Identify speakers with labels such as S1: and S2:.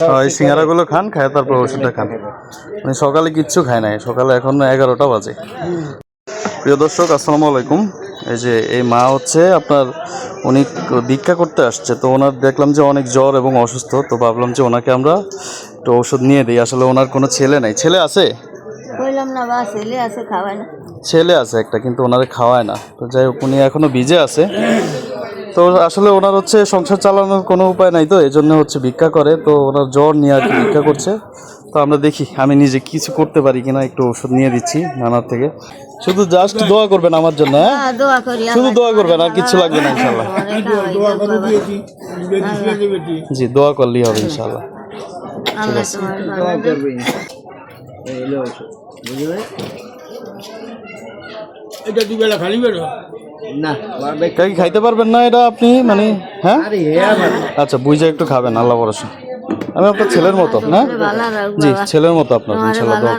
S1: এই সিঙ্গারাগুলো খান খায় তারপর ওষুধটা খান। মানে সকালে কিচ্ছু খায় নাই সকালে এখন এগারোটা বাজে। প্রিয় দর্শক আসসালামু আলাইকুম। এই যে এই মা হচ্ছে আপনার উনি ভিক্ষা করতে আসছে তো ওনার দেখলাম যে অনেক জ্বর এবং অসুস্থ তো ভাবলাম যে ওনাকে আমরা একটু ওষুধ নিয়ে দিই। আসলে ওনার কোনো ছেলে নাই। ছেলে আছে?
S2: কইলাম ছেলে আছে
S1: একটা কিন্তু ওনারে খাওয়ায় না। তো যাই হোক উনি এখনও ভিজে আছে। তো আসলে ওনার হচ্ছে সংসার চালানোর কোনো উপায় নাই তো এই জন্য হচ্ছে ভিক্ষা করে। তো ওনার জ্বর নিয়ে আর কি ভিক্ষা করছে। তো আমরা দেখি আমি নিজে কিছু করতে পারি কিনা একটু ওষুধ নিয়ে দিচ্ছি নানার থেকে। শুধু জাস্ট দোয়া করবেন আমার জন্য হ্যাঁ?
S2: হ্যাঁ, দোয়া করি
S1: শুধু দোয়া করবেন আর কিচ্ছু লাগবে না ইনশাল্লাহ।
S2: দোয়া
S1: জি দোয়া করলেই হবে ইনশাল্লাহ।
S2: দেবে।
S3: এটা দুবেলা খালি বেরো।
S4: না
S1: কে কি খাইতে পারবেন না এটা আপনি? মানে হ্যাঁ? আচ্ছা বুঝে একটু খাবেন আল্লাহ ভরসা। আমি আপনার ছেলের মতো হ্যাঁ জি ছেলের মতো আপনার ইনশাল্লাহ দোয়া